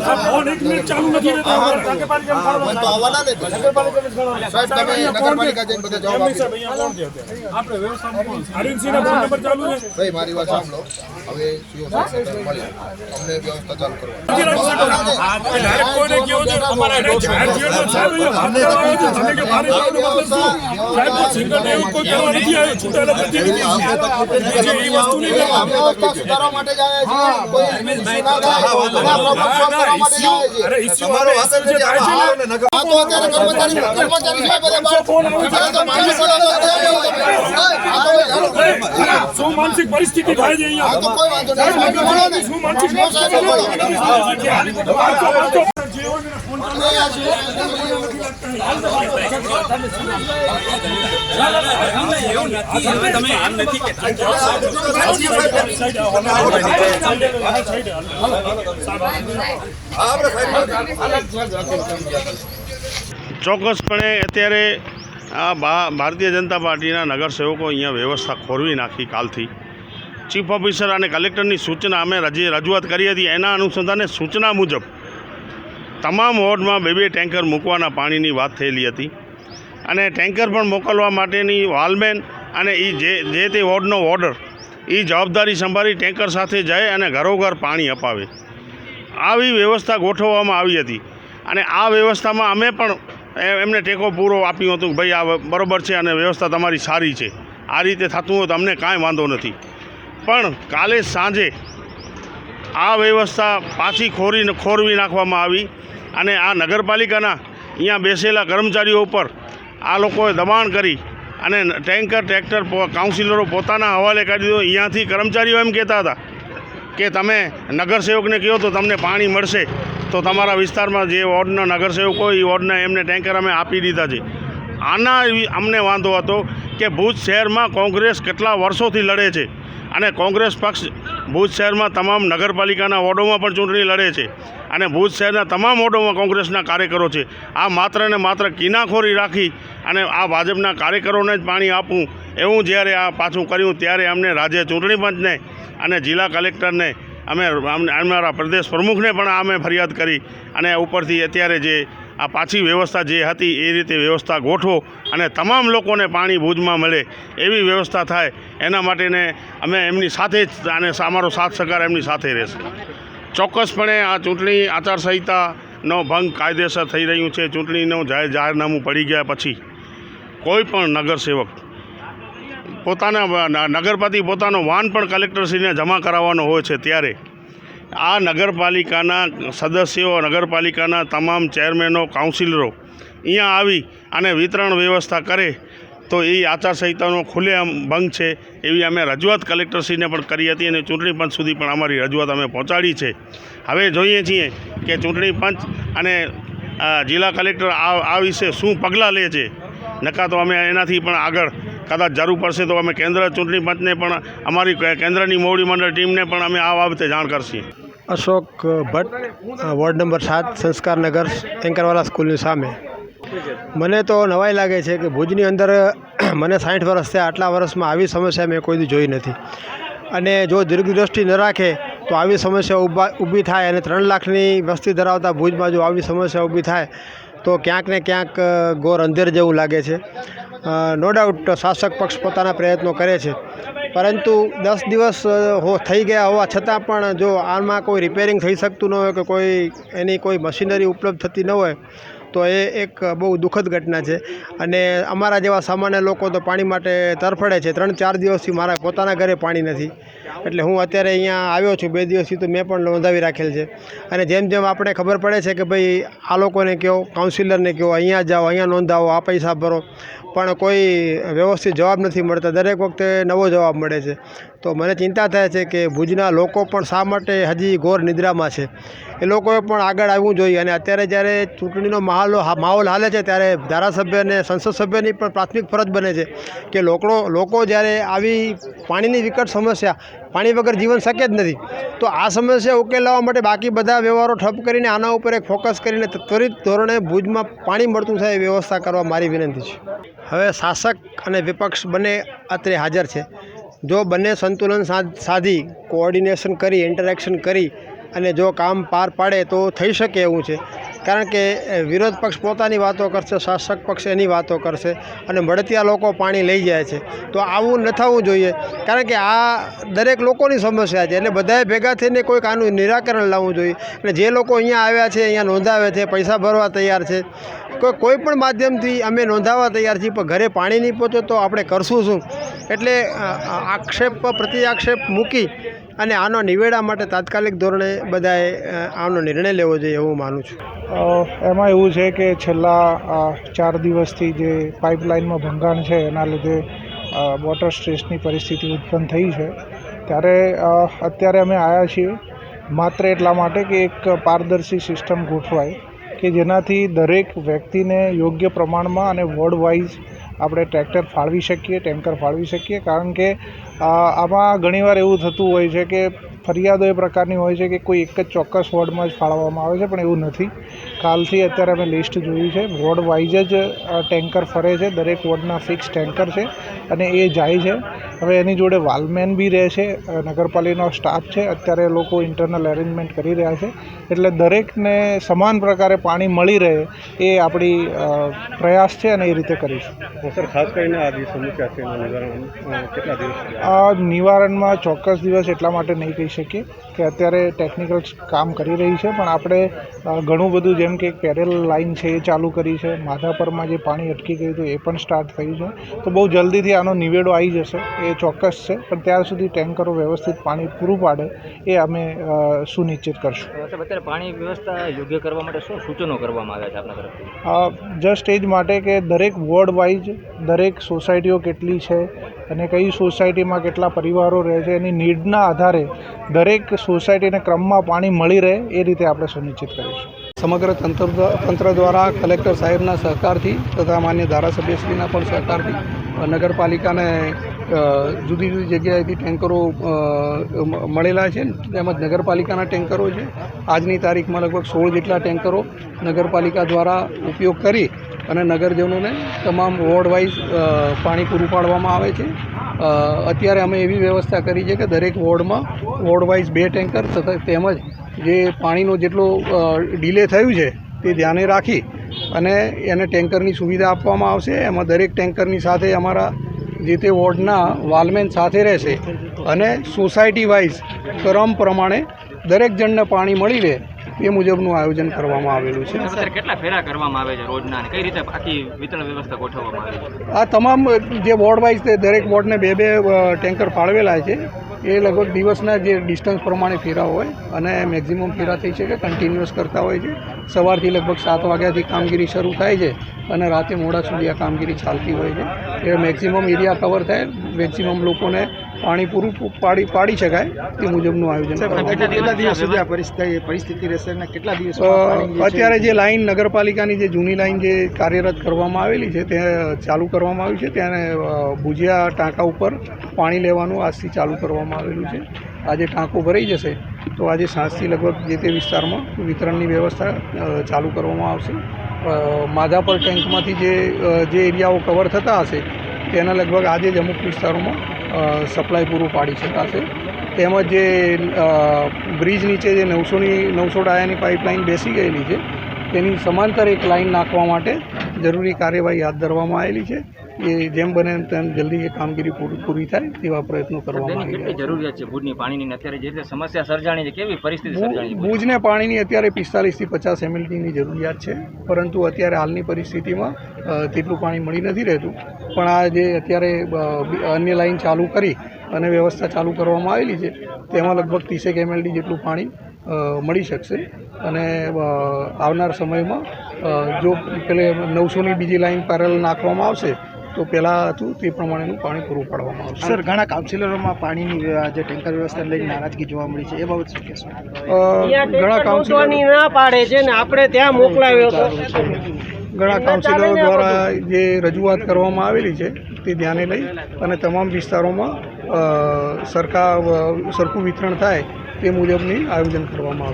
આ ફોન એક મિનિટ ચાલુ નથી રહેતો અમારે. પણ તો આવવાના ને સાહેબ તમે નગરપાલિકા જઈને બધા જવાબ આપી સાહેબ, અહીંયા છે. અત્યારે? અરવિંદસિંહના ફોન નંબર ચાલુ છે. ભાઈ મારી વાત સાંભળો. હવે સીઓ સાહેબ મળ્યા અમને વ્યવસ્થા ચાલુ કરવા છો, છે. છે. માટે જ આવ્યા છીએ. કોઈ કરવા માટે અરે છે આ તો અત્યારે કર્મચારી કર્મચારી અરે તો. શું માનસિક પરિસ્થિતિ થાય છે આ તો કોઈ વાંધો નહીં. આગળ બોલો ને. શું માનસિક નો સાહેબ બોલો. ચોક્કસપણે અત્યારે આ ભારતીય જનતા પાર્ટીના નગરસેવકો અહીંયા વ્યવસ્થા ખોરવી નાખી કાલથી. ચીફ ઓફિસર અને કલેક્ટરની સૂચના અમે રજી, રજૂઆત કરી હતી. એના અનુસંધાને સૂચના મુજબ તમામ વોર્ડમાં બે બે ટેન્કર મૂકવાના પાણીની વાત થયેલી હતી. અને ટેન્કર પણ મોકલવા માટેની વાલમેન અને એ જે જે તે વોર્ડનો ઓર્ડર એ જવાબદારી સંભાળી ટેન્કર સાથે જાય અને ઘરોઘર પાણી અપાવે. આવી વ્યવસ્થા ગોઠવવામાં આવી હતી. અને આ વ્યવસ્થામાં અમે પણ એમને ટેકો પૂરો આપ્યો હતો કે ભાઈ આ બરોબર છે અને વ્યવસ્થા તમારી સારી છે. આ રીતે થતું હોય તો અમને કાંઈ વાંધો નથી. પણ કાલે સાંજે આ વ્યવસ્થા પાછી ખોરી ખોરવી નાખવામાં આવી અને આ નગરપાલિકાના અહીંયા બેસેલા કર્મચારીઓ ઉપર આ લોકોએ દબાણ કરી અને ટેન્કર, ટ્રેક્ટર કાઉન્સિલરો પોતાના હવાલે કરી દીધો. અહીંયાથી કર્મચારીઓ એમ કહેતા હતા કે તમે નગરસેવકને કહો તો તમને પાણી મળશે. તો તમારા વિસ્તારમાં જે વોર્ડના નગરસેવકો હોય, એ વોર્ડના એમને ટેન્કર અમે આપી દીધા છે. આના અમને વાંધો હતો કે ભુજ શહેરમાં કોંગ્રેસ કેટલા વર્ષોથી લડે છે અને કોંગ્રેસ પક્ષ ભુજ શહેરમાં તમામ નગરપાલિકાના વોર્ડોમાં પણ ચૂંટણી લડે છે અને ભુજ શહેરના તમામ વોર્ડોમાં કોંગ્રેસના કાર્યકરો છે. આ માત્ર ને માત્ર કિનાખોરી રાખી અને આ ભાજપના કાર્યકરોને જ પાણી આપવું એવું જ્યારે આ પાછું કર્યું ત્યારે અમને રાજ્ય ચૂંટણી પંચને અને જિલ્લા કલેક્ટરને અમે અમારા પ્રદેશ પ્રમુખને પણ અમે ફરિયાદ કરી અને ઉપરથી અત્યારે જે આ પાછી વ્યવસ્થા જે હતી એ રીતે વ્યવસ્થા ગોઠવો અને તમામ લોકોને પાણી ભુજમાં મળે એવી વ્યવસ્થા થાય એના માટેને અમે એમની સાથે જ અને અમારો સાથ સહકાર એમની સાથે રહેશે. ચોક્કસપણે આ ચૂંટણી આચારસંહિતાનો ભંગ કાયદેસર થઈ રહ્યું છે. ચૂંટણીનું જાહેર જાહેરનામું પડી ગયા પછી કોઈ પણ નગરસેવક પોતાના નગરપતિ પોતાનો વાન પણ કલેક્ટરશ્રીને જમા કરાવવાનો હોય છે ત્યારે આ નગરપાલિકાના સદસ્યો, નગરપાલિકાના તમામ ચેરમેનો, કાઉન્સિલરો અહીંયા આવી અને વિતરણ વ્યવસ્થા કરે તો એ આચારસંહિતાનો ખુલ્લેઆમ ભંગ છે એવી અમે રજૂઆત કલેક્ટરશ્રીને પણ કરી હતી અને ચૂંટણી પંચ સુધી પણ અમારી રજૂઆત અમે પહોંચાડી છે. હવે જોઈએ છીએ કે ચૂંટણી પંચ અને જિલ્લા કલેક્ટર આ આ વિશે શું પગલાં લે છે. નકા તો અમે એનાથી પણ આગળ કદાચ જરૂર પડશે તો અમે કેન્દ્ર ચૂંટણી પંચને પણ, અમારી કેન્દ્રની મોવડી મંડળ ટીમને પણ અમે આ બાબતે જાણ કરશી. અશોક ભટ્ટ વોર્ડ નંબર સાત સંસ્કારનગર એન્કરવાલા સ્કૂલની સામે. મને તો નવાઈ લાગે છે કે ભુજની અંદર મને સાઠ વર્ષ થયા, આટલા વર્ષમાં આવી સમસ્યા મેં કોઈ જોઈ નથી. અને જો દીર્ઘદ્રષ્ટિ ન રાખે, તો આવી સમસ્યા ઊભા, ઊભી થાય અને ત્રણ લાખની વસ્તી ધરાવતા ભુજમાં જો આવી સમસ્યા ઊભી થાય, તો ક્યાંક ને ક્યાંક ગોર અંધેર જેવું લાગે છે. નો ડાઉટ, શાસક પક્ષ પોતાના પ્રયત્નો કરે છે. પરંતુ દસ દિવસ થઈ ગયા હોવા છતાં પણ જો આમાં કોઈ રિપેરિંગ થઈ શકતું ન હોય કે કોઈ એની કોઈ મશીનરી ઉપલબ્ધ થતી ન હોય, તો એ એક બહુ દુઃખદ ઘટના છે. અને અમારા જેવા સામાન્ય લોકો તો પાણી માટે તરફડે છે. ત્રણ ચાર દિવસથી મારા પોતાના ઘરે પાણી નથી. એટલે હું અત્યારે અહીંયા આવ્યો છું, બે દિવસથી તો મેં પણ નોંધાવી રાખેલ છે. અને જેમ જેમ આપણે ખબર પડે છે કે ભાઈ, આ લોકોને કહો કાઉન્સિલરને કહો અહીંયા જાઓ, અહીંયા નોંધાવો, આ પૈસા ભરો. પણ કોઈ વ્યવસ્થિત જવાબ નથી મળતા. દરેક વખતે નવો જવાબ મળે છે. તો મને ચિંતા થાય છે કે ભુજના લોકો પણ શા માટે હજી ઘોર નિદ્રામાં છે? એ લોકોએ પણ આગળ આવવું જોઈએ. અને અત્યારે જ્યારે ચૂંટણીનો માહોલ માહોલ હાલે છે, ત્યારે ધારાસભ્ય અને સંસદ સભ્યની પણ પ્રાથમિક ફરજ બને છે કે લોકો લોકો જ્યારે આવી પાણીની વિકટ સમસ્યા પાણી વગર જીવન શક્ય જ નથી. તો આ સમસ્યા ઉકેલવા માટે બાકી બધા વ્યવહારો ઠપ કરીને આના ઉપર એક ફોકસ કરીને ત્વરિત ધોરણે ભુજમાં પાણી મળતું થાય એ વ્યવસ્થા કરવા મારી વિનંતી છે. હવે શાસક અને વિપક્ષ બંને અત્રે હાજર છે. જો બંને સંતુલન સાધી કોઓર્ડિનેશન કરી ઇન્ટરેક્શન કરી અને જો કામ પાર પાડે તો થઈ શકે એવું છે. કારણ કે વિરોધ પક્ષ પોતાની વાતો કરશે, શાસક પક્ષ એની વાતો કરશે અને મળતિયા લોકો પાણી લઈ જાય છે. તો આવું ન થવું જોઈએ. કારણ કે આ દરેક લોકોની સમસ્યા છે એટલે બધાએ ભેગા થઈને કોઈક આનું નિરાકરણ લાવવું જોઈએ. અને જે લોકો અહીંયા આવ્યા છે, અહીંયા નોંધાવે છે, પૈસા ભરવા તૈયાર છે. કોઈ કોઈ પણ માધ્યમથી અમે નોંધાવવા તૈયાર છીએ, પણ ઘરે પાણી નહીં પહોંચે તો આપણે કરશું શું? એટલે આક્ષેપ પ્રતિ આક્ષેપ મૂકી અને આનો નિવેડા માટે તાત્કાલિક ધોરણે બધાએ આનો નિર્ણય લેવો જોઈએ એવું માનું છું. એમાં એવું છે કે છેલ્લા ચાર દિવસથી જે પાઇપલાઇનમાં ભંગાણ છે, એના લીધે વોટર સ્ટ્રેસની પરિસ્થિતિ ઉત્પન્ન થઈ છે. ત્યારે અત્યારે અમે આવ્યા છીએ. માત્ર એટલા માટે કે એક પારદર્શી સિસ્ટમ ગોઠવાય કે જેનાથી દરેક વ્યક્તિને યોગ્ય પ્રમાણમાં અને વોર્ડ વાઇઝ આપણે ટ્રેક્ટર ફાળવી શકીએ, ટેન્કર ફાળવી શકીએ. કારણ કે આમાં ઘણીવાર એવું થતું હોય છે કે ફરિયાદો એ પ્રકારની હોય છે કે કોઈ એક જ ચોક્કસ વોર્ડમાં જ ફાળવવામાં આવે છે પણ એવું નથી. કાલથી અત્યારે અમે લિસ્ટ જોયું છે. વોર્ડ વાઇઝ જ ટેન્કર ફરે છે. દરેક વોર્ડના ફિક્સ ટેન્કર છે અને એ જાય છે. હવે એની જોડે વાલમેન બી રહે છે નગરપાલિકાનો સ્ટાફ છે. અત્યારે લોકો ઇન્ટરનલ એરેન્જમેન્ટ કરી રહ્યા છે. એટલે દરેકને સમાન પ્રકારે પાણી મળી રહે એ આપણી પ્રયાસ છે અને એ રીતે કરીશું. સર ખાસ કરીને આ દિવસ સમસ્યા છે નિવારણ કેટલા દિવસ નિવારણમાં ચોક્કસ દિવસ એટલા માટે નહીં કહી શકીએ કે અત્યારે ટેકનિકલ કામ કરી રહી છે પણ આપણે ઘણું બધું જેમ કે પેરેલ લાઇન છે એ ચાલુ કરી છે. માધાપરમાં જે પાણી અટકી ગયું હતું એ પણ સ્ટાર્ટ થયું છે. તો બહુ જલ્દીથી આનો નિવેડો આવી જશે એ ચોક્કસ છે. પણ ત્યાર સુધી ટેન્કરો વ્યવસ્થિત પાણી પૂરું પાડે એ અમે સુનિશ્ચિત કરશું. અત્યારે પાણી વ્યવસ્થા યોગ્ય કરવા માટે શું સૂચનો કરવામાં આવ્યા છે આપણા તરફથી? જસ્ટ એ જ માટે કે દરેક વોર્ડ વાઇઝ દરેક સોસાયટીઓ કેટલી છે અને કઈ સોસાયટીમાં કેટલા પરિવારો રહે છે, એની નીડના આધારે દરેક સોસાયટીને ક્રમમાં પાણી મળી રહે, એ રીતે આપણે સુનિશ્ચિત કરીશું. સમગ્ર તંત્ર તંત્ર દ્વારા કલેક્ટર સાહેબના સહકારથી તથા માન્ય ધારાસભ્યશ્રીના પણ સહકારથી નગરપાલિકાને જુદી જુદી જગ્યાએથી ટેન્કરો મળેલા છે તેમજ નગરપાલિકાના ટેન્કરો છે. આજની તારીખમાં લગભગ સોળ જેટલા ટેન્કરો નગરપાલિકા દ્વારા ઉપયોગ કરી અને નગરજનોને તમામ વોર્ડ વાઇઝ પાણી પૂરું પાડવામાં આવે છે. અત્યારે અમે એવી વ્યવસ્થા કરી છે કે દરેક વોર્ડમાં વોર્ડ વાઇઝ બે ટેન્કર તથા તેમજ જે પાણીનો જેટલો ડિલે થયું છે તે ધ્યાને રાખી અને એને ટેન્કરની સુવિધા આપવામાં આવશે. એમાં દરેક ટેન્કરની સાથે અમારા જે તે વોર્ડના વાલમેન સાથે રહેશે અને સોસાયટી વાઇઝ ક્રમ પ્રમાણે દરેક જણને પાણી મળી રહે. એ મુજબનું આયોજન કરવામાં આવેલું છે. કેટલા ફેરા કરવામાં આવે છે રોજના કઈ રીતે આખી વિતરણ વ્યવસ્થા ગોઠવવામાં આવી છે? આ તમામ જે વોર્ડ વાઇઝ તે દરેક વોર્ડને બે બે ટેન્કર ફાળવેલા છે. એ લગભગ દિવસના જે ડિસ્ટન્સ પ્રમાણે ફેરા હોય અને મેક્ઝિમમ ફેરા થઈ શકે કન્ટિન્યુઅસ કરતા હોય છે. સવારથી લગભગ સાત વાગ્યાથી કામગીરી શરૂ થાય છે અને રાતે મોડા સુધી આ કામગીરી ચાલતી હોય છે. એ મેક્ઝિમમ એરિયા કવર થાય મેક્ઝિમમ લોકોને પાણી પૂરું પાડી પાડી શકાય તે મુજબનું આયોજન કેટલા દિવસ સુધી આ પરિસ્થિતિ પરિસ્થિતિ રહેશે અને કેટલા દિવસ અત્યારે જે લાઈન નગરપાલિકાની જે જૂની લાઈન જે કાર્યરત કરવામાં આવેલી છે તે ચાલુ કરવામાં આવી છે. ત્યાં અ, ભુજિયા ટાંકા ઉપર પાણી લેવાનું આજથી ચાલુ કરવામાં આવેલું છે. આજે ટાંકો ભરાઈ જશે તો આજે સાંજથી લગભગ જે તે વિસ્તારમાં વિતરણની વ્યવસ્થા ચાલુ કરવામાં આવશે. માધાપર ટેન્કમાંથી જે જે એરિયાઓ કવર થતા હશે તેના લગભગ આજે જ અમુક વિસ્તારોમાં સપ્લાય પૂરું પાડી શકાશે. તેમજ જે બ્રિજ નીચે જે નવસોની, નવસો ડાયાની પાઇપલાઇન બેસી ગયેલી છે, તેની સમાંતર એક લાઇન નાખવા માટે જરૂરી કાર્યવાહી હાથ ધરવામાં આવેલી છે. એ જેમ બને તેમ જલ્દી એ કામગીરી પૂરી પૂરી થાય તેવા પ્રયત્નો કરવામાં આવી રહ્યા જરૂરિયાત છે ભુજની પાણીની? અત્યારે જે રીતે સમસ્યા સર્જાણી છે કેવી પરિસ્થિતિ સર્જાણી ભુજને પાણીની અત્યારે પિસ્તાલીસથી પચાસ એમએલટીની જરૂરિયાત છે પરંતુ અત્યારે હાલની પરિસ્થિતિમાં તેટલું પાણી મળી નથી રહેતું. પણ આ જે અત્યારે અન્ય લાઈન ચાલુ કરી અને વ્યવસ્થા ચાલુ કરવામાં આવેલી છે તેમાં લગભગ ત્રીસેક એમએલડી જેટલું પાણી મળી શકશે. અને આવનાર સમયમાં જો પેલે નવસોની બીજી લાઈન પેરેલ નાખવામાં આવશે તો પહેલાં હતું તે પ્રમાણેનું પાણી પૂરું પાડવામાં આવશે સર ઘણા કાઉન્સિલરોમાં પાણીની જે ટેન્કર વ્યવસ્થા લઈને નારાજગી જોવા મળી છે એ બાબત શું કહેશો? ઘણા કાઉન્સિલરની ના પાડે છે ને આપણે ત્યાં મોકલાવ્યો હતો. ઘણા કાઉન્સિલરો દ્વારા જે રજૂઆત કરવામાં આવેલી છે તે ધ્યાને લઈ અને તમામ વિસ્તારોમાં સરખા સરખું વિતરણ થાય તે મુજબની આયોજન કરવામાં આવશે